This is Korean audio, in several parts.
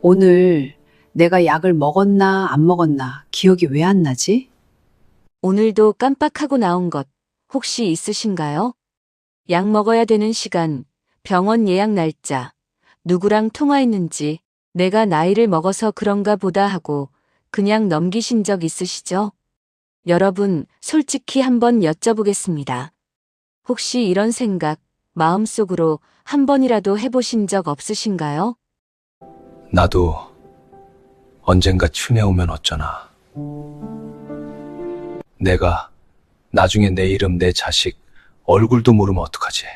오늘 내가 약을 먹었나 안 먹었나 기억이 왜 안 나지? 오늘도 깜빡하고 나온 것 혹시 있으신가요? 약 먹어야 되는 시간, 병원 예약 날짜, 누구랑 통화했는지, 내가 나이를 먹어서 그런가 보다 하고 그냥 넘기신 적 있으시죠? 여러분, 솔직히 한번 여쭤보겠습니다. 혹시 이런 생각, 마음속으로 한 번이라도 해보신 적 없으신가요? 나도 언젠가 춤에 오면 어쩌나. 내가 나중에 내 이름, 내 자식, 얼굴도 모르면 어떡하지?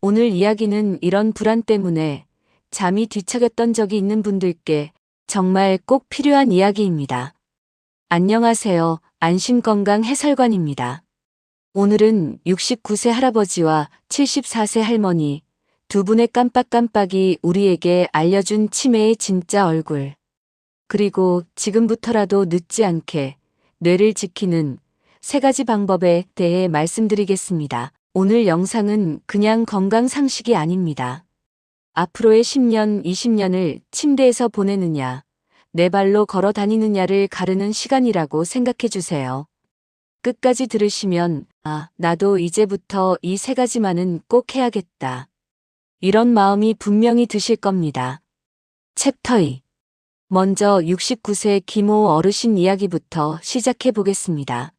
오늘 이야기는 이런 불안 때문에 잠이 뒤척였던 적이 있는 분들께 정말 꼭 필요한 이야기입니다. 안녕하세요. 안심건강 해설관입니다. 오늘은 69세 할아버지와 74세 할머니 두 분의 깜빡깜빡이 우리에게 알려준 치매의 진짜 얼굴. 그리고 지금부터라도 늦지 않게 뇌를 지키는 세 가지 방법에 대해 말씀드리겠습니다. 오늘 영상은 그냥 건강 상식이 아닙니다. 앞으로의 10년, 20년을 침대에서 보내느냐, 내 발로 걸어 다니느냐를 가르는 시간이라고 생각해 주세요. 끝까지 들으시면, 아, 나도 이제부터 이 세 가지만은 꼭 해야겠다. 이런 마음이 분명히 드실 겁니다. 챕터 2. 먼저 69세 김호 어르신 이야기부터 시작해 보겠습니다.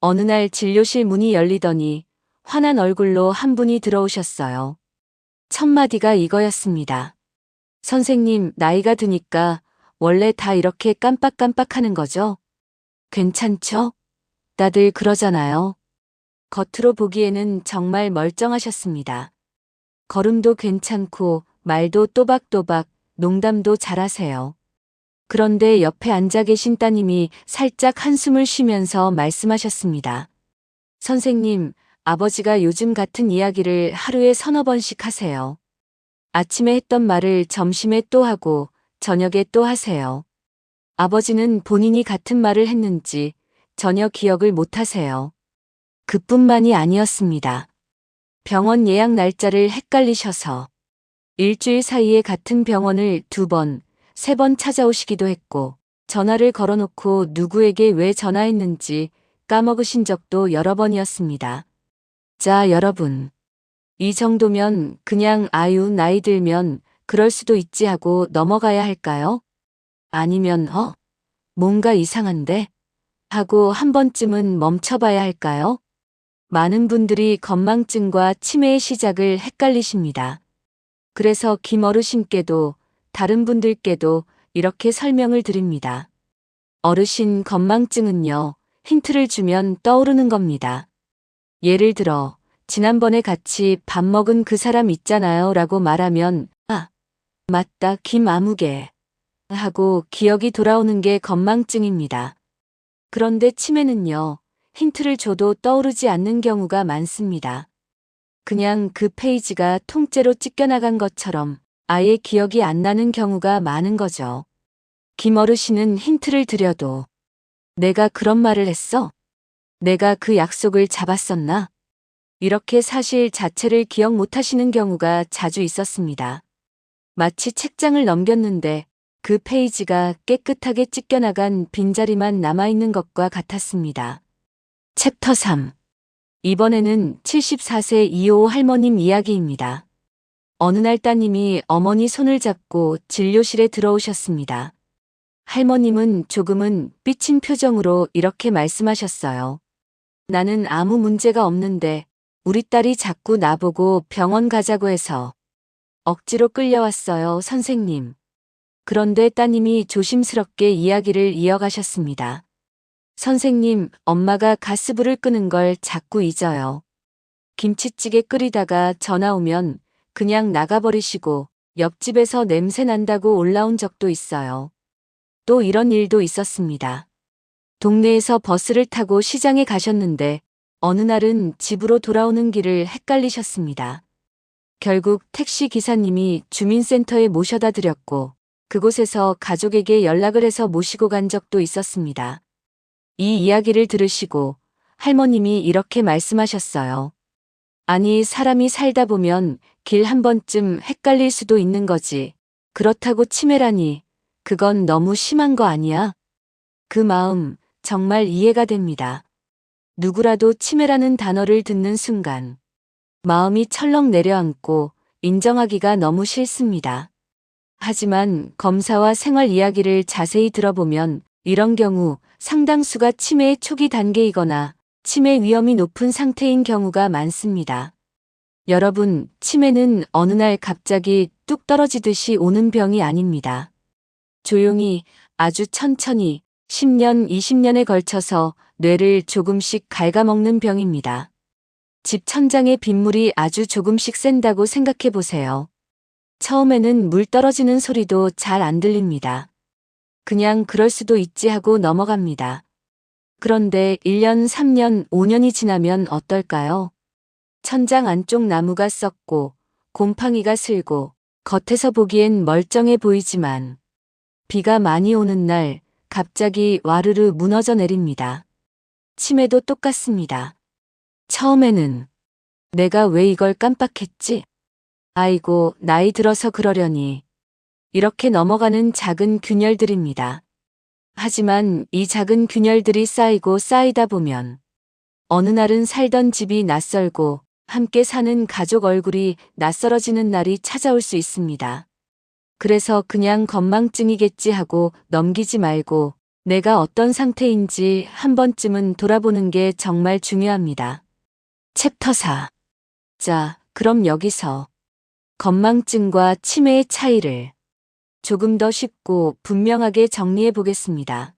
어느 날 진료실 문이 열리더니 환한 얼굴로 한 분이 들어오셨어요. 첫 마디가 이거였습니다. 선생님, 나이가 드니까 원래 다 이렇게 깜빡깜빡 하는 거죠? 괜찮죠? 다들 그러잖아요. 겉으로 보기에는 정말 멀쩡하셨습니다. 걸음도 괜찮고 말도 또박또박 농담도 잘하세요. 그런데 옆에 앉아 계신 따님이 살짝 한숨을 쉬면서 말씀하셨습니다. 선생님, 아버지가 요즘 같은 이야기를 하루에 서너 번씩 하세요. 아침에 했던 말을 점심에 또 하고 저녁에 또 하세요. 아버지는 본인이 같은 말을 했는지 전혀 기억을 못 하세요. 그뿐만이 아니었습니다. 병원 예약 날짜를 헷갈리셔서 일주일 사이에 같은 병원을 두 번, 세 번 찾아오시기도 했고 전화를 걸어놓고 누구에게 왜 전화했는지 까먹으신 적도 여러 번이었습니다. 자, 여러분. 이 정도면 그냥 아유, 나이 들면 그럴 수도 있지 하고 넘어가야 할까요? 아니면, 어? 뭔가 이상한데? 하고 한 번쯤은 멈춰봐야 할까요? 많은 분들이 건망증과 치매의 시작을 헷갈리십니다. 그래서 김 어르신께도 다른 분들께도 이렇게 설명을 드립니다. 어르신 건망증은요, 힌트를 주면 떠오르는 겁니다. 예를 들어, 지난번에 같이 밥 먹은 그 사람 있잖아요 라고 말하면, 아, 맞다, 김 아무개. 하고 기억이 돌아오는 게 건망증입니다. 그런데 치매는요, 힌트를 줘도 떠오르지 않는 경우가 많습니다. 그냥 그 페이지가 통째로 찢겨나간 것처럼 아예 기억이 안 나는 경우가 많은 거죠. 김 어르신은 힌트를 드려도 내가 그런 말을 했어? 내가 그 약속을 잡았었나? 이렇게 사실 자체를 기억 못 하시는 경우가 자주 있었습니다. 마치 책장을 넘겼는데 그 페이지가 깨끗하게 찢겨나간 빈자리만 남아있는 것과 같았습니다. 챕터 3 이번에는 74세 이호 할머님 이야기입니다. 어느 날 따님이 어머니 손을 잡고 진료실에 들어오셨습니다. 할머님은 조금은 삐친 표정으로 이렇게 말씀하셨어요. 나는 아무 문제가 없는데 우리 딸이 자꾸 나보고 병원 가자고 해서 억지로 끌려왔어요, 선생님. 그런데 따님이 조심스럽게 이야기를 이어가셨습니다. 선생님, 엄마가 가스불을 끄는 걸 자꾸 잊어요. 김치찌개 끓이다가 전화 오면 그냥 나가버리시고 옆집에서 냄새 난다고 올라온 적도 있어요. 또 이런 일도 있었습니다. 동네에서 버스를 타고 시장에 가셨는데 어느 날은 집으로 돌아오는 길을 헷갈리셨습니다. 결국 택시 기사님이 주민센터에 모셔다 드렸고 그곳에서 가족에게 연락을 해서 모시고 간 적도 있었습니다. 이 이야기를 들으시고 할머님이 이렇게 말씀하셨어요. 아니, 사람이 살다 보면 길 한 번쯤 헷갈릴 수도 있는 거지. 그렇다고 치매라니, 그건 너무 심한 거 아니야? 그 마음 정말 이해가 됩니다. 누구라도 치매라는 단어를 듣는 순간 마음이 철렁 내려앉고 인정하기가 너무 싫습니다. 하지만 검사와 생활 이야기를 자세히 들어보면 이런 경우 상당수가 치매의 초기 단계이거나 치매 위험이 높은 상태인 경우가 많습니다. 여러분, 치매는 어느 날 갑자기 뚝 떨어지듯이 오는 병이 아닙니다. 조용히 아주 천천히 10년, 20년에 걸쳐서 뇌를 조금씩 갉아먹는 병입니다. 집 천장에 빗물이 아주 조금씩 샌다고 생각해 보세요. 처음에는 물 떨어지는 소리도 잘 안 들립니다. 그냥 그럴 수도 있지 하고 넘어갑니다. 그런데 1년, 3년, 5년이 지나면 어떨까요? 천장 안쪽 나무가 썩고 곰팡이가 슬고 겉에서 보기엔 멀쩡해 보이지만 비가 많이 오는 날 갑자기 와르르 무너져 내립니다. 치매도 똑같습니다. 처음에는 내가 왜 이걸 깜빡했지? 아이고, 나이 들어서 그러려니. 이렇게 넘어가는 작은 균열들입니다. 하지만 이 작은 균열들이 쌓이고 쌓이다 보면 어느 날은 살던 집이 낯설고 함께 사는 가족 얼굴이 낯설어지는 날이 찾아올 수 있습니다. 그래서 그냥 건망증이겠지 하고 넘기지 말고 내가 어떤 상태인지 한 번쯤은 돌아보는 게 정말 중요합니다. 챕터 4. 자, 그럼 여기서 건망증과 치매의 차이를 조금 더 쉽고 분명하게 정리해 보겠습니다.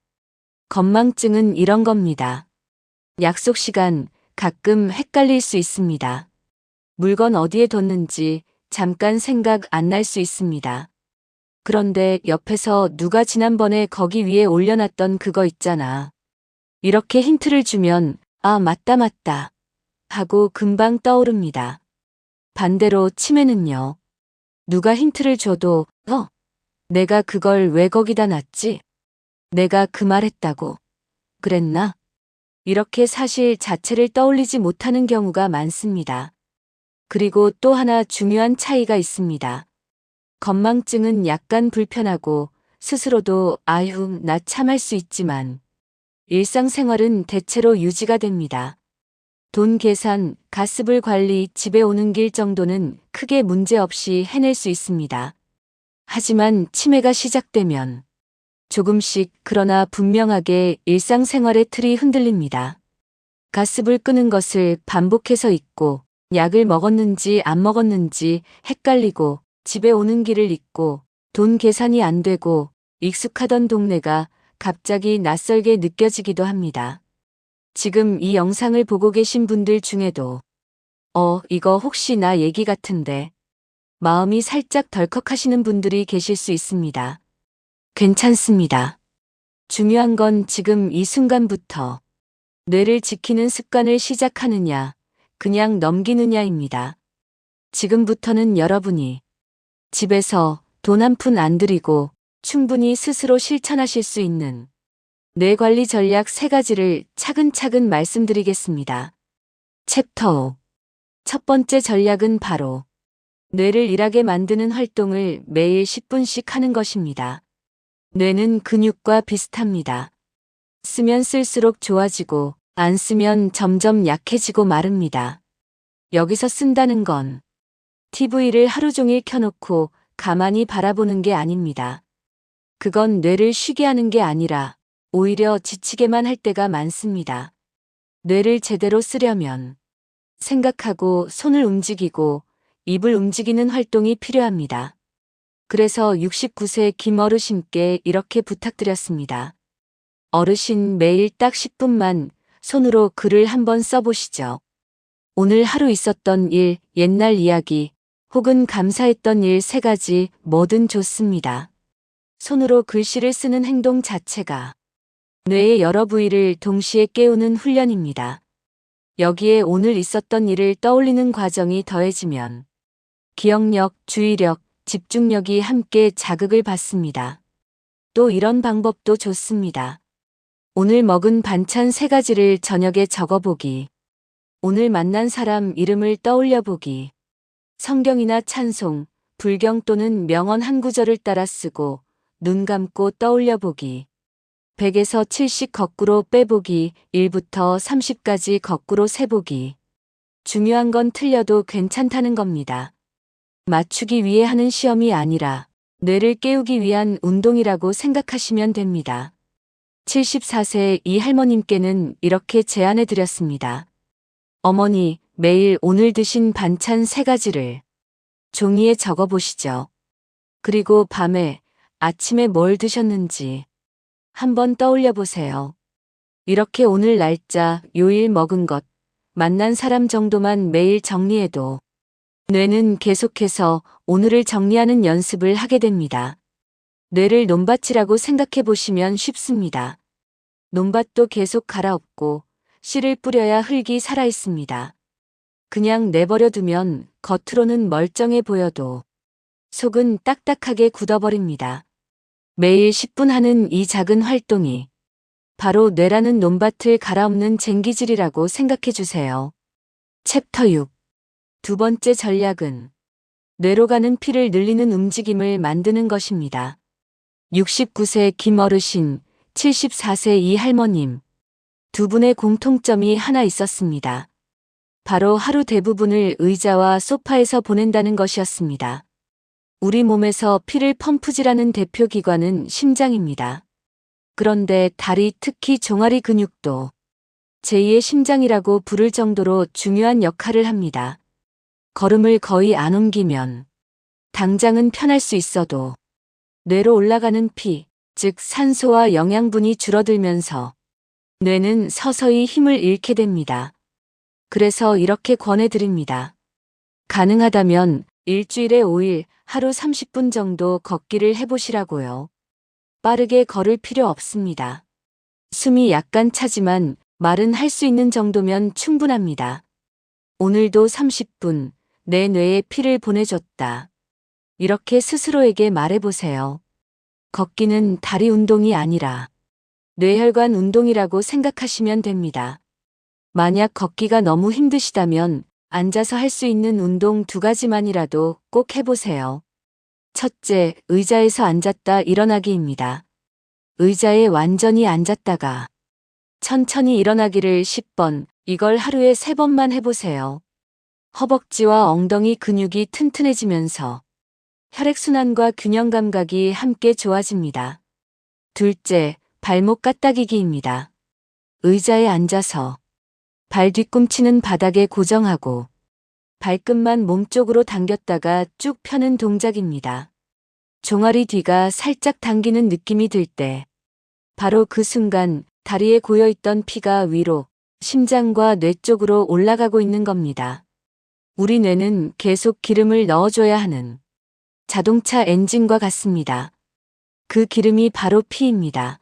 건망증은 이런 겁니다. 약속 시간 가끔 헷갈릴 수 있습니다. 물건 어디에 뒀는지 잠깐 생각 안 날 수 있습니다. 그런데 옆에서 누가 지난번에 거기 위에 올려놨던 그거 있잖아. 이렇게 힌트를 주면 아, 맞다, 맞다. 하고 금방 떠오릅니다. 반대로 치매는요. 누가 힌트를 줘도 어, 내가 그걸 왜 거기다 놨지? 내가 그 말 했다고. 그랬나? 이렇게 사실 자체를 떠올리지 못하는 경우가 많습니다. 그리고 또 하나 중요한 차이가 있습니다. 건망증은 약간 불편하고 스스로도 아유, 나 참할 수 있지만 일상생활은 대체로 유지가 됩니다. 돈 계산, 가스불 관리, 집에 오는 길 정도는 크게 문제 없이 해낼 수 있습니다. 하지만 치매가 시작되면 조금씩 그러나 분명하게 일상생활의 틀이 흔들립니다. 가스불 끄는 것을 반복해서 잊고 약을 먹었는지 안 먹었는지 헷갈리고 집에 오는 길을 잊고 돈 계산이 안 되고 익숙하던 동네가 갑자기 낯설게 느껴지기도 합니다. 지금 이 영상을 보고 계신 분들 중에도 어, 이거 혹시 나 얘기 같은데 마음이 살짝 덜컥 하시는 분들이 계실 수 있습니다. 괜찮습니다. 중요한 건 지금 이 순간부터 뇌를 지키는 습관을 시작하느냐, 그냥 넘기느냐입니다. 지금부터는 여러분이 집에서 돈 한 푼 안 들이고 충분히 스스로 실천하실 수 있는 뇌 관리 전략 세 가지를 차근차근 말씀드리겠습니다. 챕터 5. 첫 번째 전략은 바로 뇌를 일하게 만드는 활동을 매일 10분씩 하는 것입니다. 뇌는 근육과 비슷합니다. 쓰면 쓸수록 좋아지고 안 쓰면 점점 약해지고 마릅니다. 여기서 쓴다는 건 TV를 하루 종일 켜놓고 가만히 바라보는 게 아닙니다. 그건 뇌를 쉬게 하는 게 아니라 오히려 지치게만 할 때가 많습니다. 뇌를 제대로 쓰려면 생각하고 손을 움직이고 입을 움직이는 활동이 필요합니다. 그래서 69세 김 어르신께 이렇게 부탁드렸습니다. 어르신 매일 딱 10분만 손으로 글을 한번 써보시죠. 오늘 하루 있었던 일, 옛날 이야기, 혹은 감사했던 일 세 가지 뭐든 좋습니다. 손으로 글씨를 쓰는 행동 자체가 뇌의 여러 부위를 동시에 깨우는 훈련입니다. 여기에 오늘 있었던 일을 떠올리는 과정이 더해지면 기억력, 주의력, 집중력이 함께 자극을 받습니다. 또 이런 방법도 좋습니다. 오늘 먹은 반찬 세 가지를 저녁에 적어보기. 오늘 만난 사람 이름을 떠올려 보기. 성경이나 찬송, 불경 또는 명언 한 구절을 따라 쓰고 눈 감고 떠올려 보기. 100에서 70 거꾸로 빼보기, 1부터 30까지 거꾸로 세보기. 중요한 건 틀려도 괜찮다는 겁니다. 맞추기 위해 하는 시험이 아니라 뇌를 깨우기 위한 운동이라고 생각하시면 됩니다. 74세 이 할머님께는 이렇게 제안해 드렸습니다. 어머니, 매일 오늘 드신 반찬 세 가지를 종이에 적어 보시죠. 그리고 밤에, 아침에 뭘 드셨는지 한번 떠올려 보세요. 이렇게 오늘 날짜, 요일 먹은 것, 만난 사람 정도만 매일 정리해도 뇌는 계속해서 오늘을 정리하는 연습을 하게 됩니다. 뇌를 논밭이라고 생각해 보시면 쉽습니다. 논밭도 계속 갈아엎고 씨를 뿌려야 흙이 살아 있습니다. 그냥 내버려 두면 겉으로는 멀쩡해 보여도 속은 딱딱하게 굳어버립니다. 매일 10분 하는 이 작은 활동이 바로 뇌라는 논밭을 갈아엎는 쟁기질이라고 생각해 주세요. 챕터 6. 두 번째 전략은 뇌로 가는 피를 늘리는 움직임을 만드는 것입니다. 69세 김 어르신, 74세 이 할머님. 두 분의 공통점이 하나 있었습니다. 바로 하루 대부분을 의자와 소파에서 보낸다는 것이었습니다. 우리 몸에서 피를 펌프질하는 대표 기관은 심장입니다. 그런데 다리 특히 종아리 근육도 제2의 심장이라고 부를 정도로 중요한 역할을 합니다. 걸음을 거의 안 옮기면 당장은 편할 수 있어도 뇌로 올라가는 피, 즉 산소와 영양분이 줄어들면서 뇌는 서서히 힘을 잃게 됩니다. 그래서 이렇게 권해드립니다. 가능하다면 일주일에 5일 하루 30분 정도 걷기를 해보시라고요. 빠르게 걸을 필요 없습니다. 숨이 약간 차지만 말은 할 수 있는 정도면 충분합니다. 오늘도 30분 내 뇌에 피를 보내줬다. 이렇게 스스로에게 말해보세요. 걷기는 다리 운동이 아니라 뇌혈관 운동이라고 생각하시면 됩니다. 만약 걷기가 너무 힘드시다면 앉아서 할 수 있는 운동 두 가지만이라도 꼭 해보세요. 첫째, 의자에서 앉았다 일어나기입니다. 의자에 완전히 앉았다가 천천히 일어나기를 10번, 이걸 하루에 3번만 해보세요. 허벅지와 엉덩이 근육이 튼튼해지면서 혈액순환과 균형 감각이 함께 좋아집니다. 둘째, 발목 까딱이기입니다. 의자에 앉아서 발 뒤꿈치는 바닥에 고정하고 발끝만 몸쪽으로 당겼다가 쭉 펴는 동작입니다. 종아리 뒤가 살짝 당기는 느낌이 들 때 바로 그 순간 다리에 고여있던 피가 위로 심장과 뇌 쪽으로 올라가고 있는 겁니다. 우리 뇌는 계속 기름을 넣어줘야 하는 자동차 엔진과 같습니다. 그 기름이 바로 피입니다.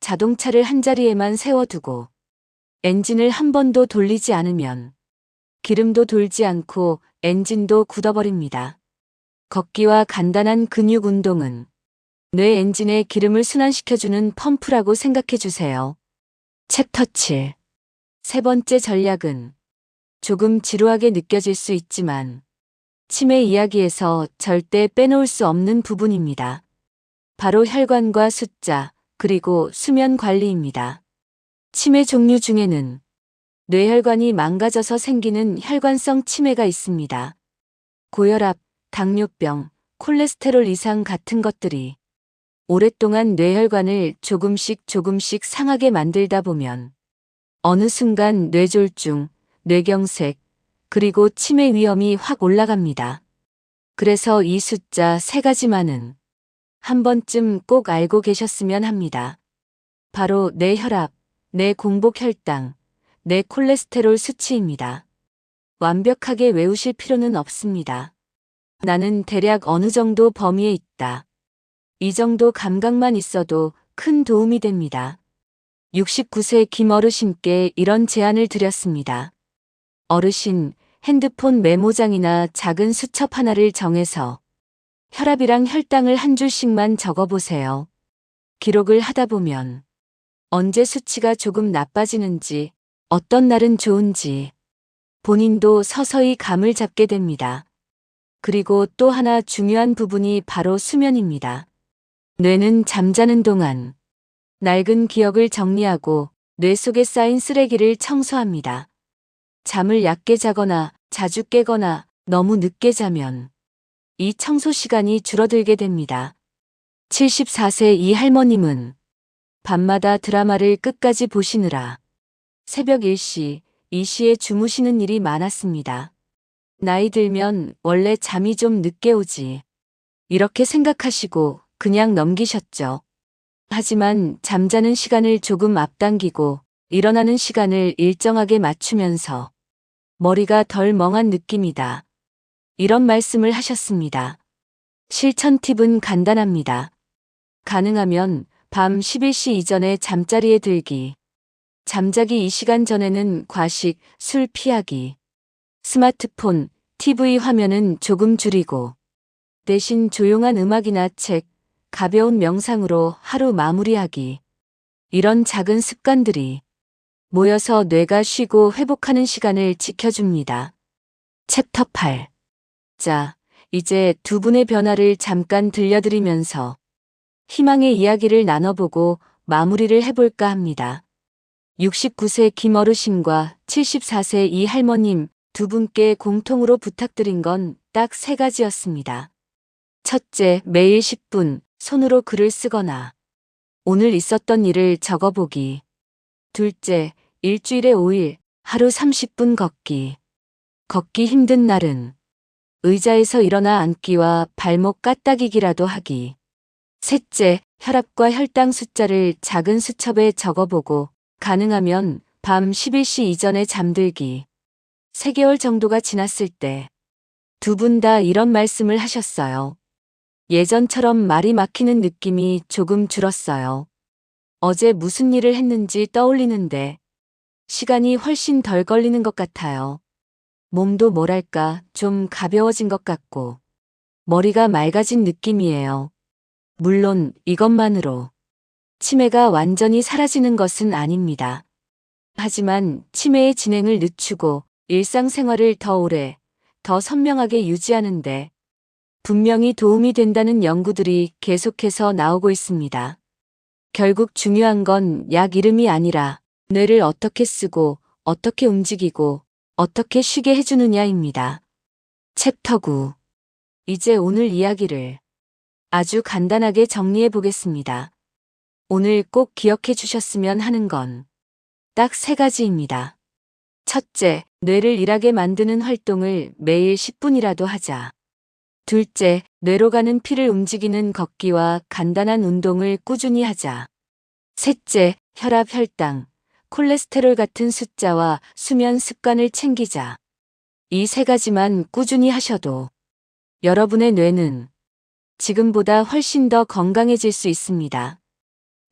자동차를 한자리에만 세워두고 엔진을 한 번도 돌리지 않으면 기름도 돌지 않고 엔진도 굳어버립니다. 걷기와 간단한 근육 운동은 뇌 엔진의 기름을 순환시켜주는 펌프라고 생각해 주세요. 챕터 7. 세 번째 전략은 조금 지루하게 느껴질 수 있지만 치매 이야기에서 절대 빼놓을 수 없는 부분입니다. 바로 혈관과 숫자, 그리고 수면 관리입니다. 치매 종류 중에는 뇌혈관이 망가져서 생기는 혈관성 치매가 있습니다. 고혈압, 당뇨병, 콜레스테롤 이상 같은 것들이 오랫동안 뇌혈관을 조금씩 조금씩 상하게 만들다 보면 어느 순간 뇌졸중, 뇌경색, 그리고 치매 위험이 확 올라갑니다. 그래서 이 숫자 세 가지만은 한 번쯤 꼭 알고 계셨으면 합니다. 바로 내 혈압, 내 공복 혈당, 내 콜레스테롤 수치입니다. 완벽하게 외우실 필요는 없습니다. 나는 대략 어느 정도 범위에 있다. 이 정도 감각만 있어도 큰 도움이 됩니다. 69세 김 어르신께 이런 제안을 드렸습니다. 어르신, 핸드폰 메모장이나 작은 수첩 하나를 정해서 혈압이랑 혈당을 한 줄씩만 적어보세요. 기록을 하다 보면 언제 수치가 조금 나빠지는지, 어떤 날은 좋은지 본인도 서서히 감을 잡게 됩니다. 그리고 또 하나 중요한 부분이 바로 수면입니다. 뇌는 잠자는 동안 낡은 기억을 정리하고 뇌 속에 쌓인 쓰레기를 청소합니다. 잠을 얕게 자거나 자주 깨거나 너무 늦게 자면 이 청소 시간이 줄어들게 됩니다. 74세 이 할머님은 밤마다 드라마를 끝까지 보시느라 새벽 1시, 2시에 주무시는 일이 많았습니다. 나이 들면 원래 잠이 좀 늦게 오지. 이렇게 생각하시고 그냥 넘기셨죠. 하지만 잠자는 시간을 조금 앞당기고 일어나는 시간을 일정하게 맞추면서 머리가 덜 멍한 느낌이다. 이런 말씀을 하셨습니다. 실천 팁은 간단합니다. 가능하면 밤 11시 이전에 잠자리에 들기. 잠자기 이 시간 전에는 과식, 술 피하기. 스마트폰, TV 화면은 조금 줄이고 대신 조용한 음악이나 책, 가벼운 명상으로 하루 마무리하기. 이런 작은 습관들이 모여서 뇌가 쉬고 회복하는 시간을 지켜줍니다. 챕터 8. 자, 이제 두 분의 변화를 잠깐 들려드리면서 희망의 이야기를 나눠보고 마무리를 해볼까 합니다. 69세 김 어르신과 74세 이 할머님 두 분께 공통으로 부탁드린 건 딱 세 가지였습니다. 첫째, 매일 10분 손으로 글을 쓰거나 오늘 있었던 일을 적어보기. 둘째, 일주일에 5일 하루 30분 걷기. 걷기 힘든 날은 의자에서 일어나 앉기와 발목 까딱이기라도 하기. 셋째, 혈압과 혈당 숫자를 작은 수첩에 적어보고 가능하면 밤 11시 이전에 잠들기. 3개월 정도가 지났을 때 두 분 다 이런 말씀을 하셨어요. 예전처럼 말이 막히는 느낌이 조금 줄었어요. 어제 무슨 일을 했는지 떠올리는데 시간이 훨씬 덜 걸리는 것 같아요. 몸도 뭐랄까 좀 가벼워진 것 같고 머리가 맑아진 느낌이에요. 물론 이것만으로 치매가 완전히 사라지는 것은 아닙니다. 하지만 치매의 진행을 늦추고 일상생활을 더 오래, 더 선명하게 유지하는데 분명히 도움이 된다는 연구들이 계속해서 나오고 있습니다. 결국 중요한 건 약 이름이 아니라 뇌를 어떻게 쓰고 어떻게 움직이고 어떻게 쉬게 해주느냐입니다. 챕터 9. 이제 오늘 이야기를 아주 간단하게 정리해 보겠습니다. 오늘 꼭 기억해 주셨으면 하는 건 딱 세 가지입니다. 첫째, 뇌를 일하게 만드는 활동을 매일 10분이라도 하자. 둘째, 뇌로 가는 피를 움직이는 걷기와 간단한 운동을 꾸준히 하자. 셋째, 혈압, 혈당, 콜레스테롤 같은 숫자와 수면 습관을 챙기자. 이 세 가지만 꾸준히 하셔도 여러분의 뇌는 지금보다 훨씬 더 건강해질 수 있습니다.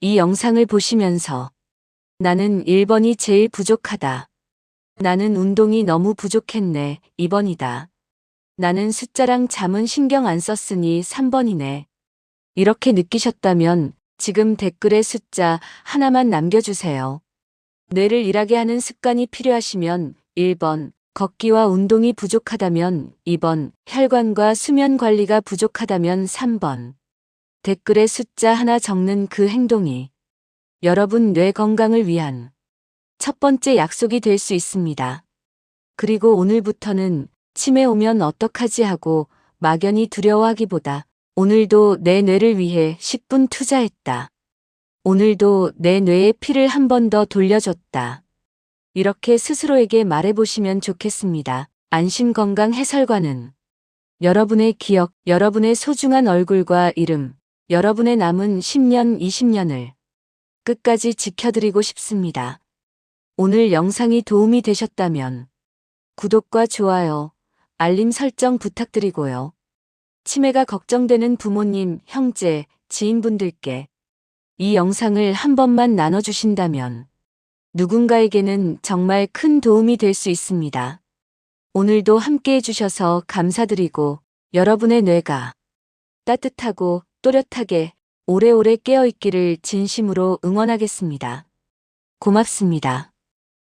이 영상을 보시면서 나는 1번이 제일 부족하다. 나는 운동이 너무 부족했네. 2번이다. 나는 숫자랑 잠은 신경 안 썼으니 3번이네. 이렇게 느끼셨다면 지금 댓글에 숫자 하나만 남겨주세요. 뇌를 일하게 하는 습관이 필요하시면 1번, 걷기와 운동이 부족하다면 2번, 혈관과 수면 관리가 부족하다면 3번. 댓글에 숫자 하나 적는 그 행동이 여러분 뇌 건강을 위한 첫 번째 약속이 될 수 있습니다. 그리고 오늘부터는 치매 오면 어떡하지 하고 막연히 두려워하기보다 오늘도 내 뇌를 위해 10분 투자했다. 오늘도 내 뇌에 피를 한 번 더 돌려줬다. 이렇게 스스로에게 말해보시면 좋겠습니다. 안심건강 해설과는 여러분의 기억, 여러분의 소중한 얼굴과 이름, 여러분의 남은 10년, 20년을 끝까지 지켜드리고 싶습니다. 오늘 영상이 도움이 되셨다면 구독과 좋아요, 알림 설정 부탁드리고요. 치매가 걱정되는 부모님, 형제, 지인분들께 이 영상을 한 번만 나눠주신다면 누군가에게는 정말 큰 도움이 될 수 있습니다. 오늘도 함께 해주셔서 감사드리고 여러분의 뇌가 따뜻하고 또렷하게 오래오래 깨어있기를 진심으로 응원하겠습니다. 고맙습니다.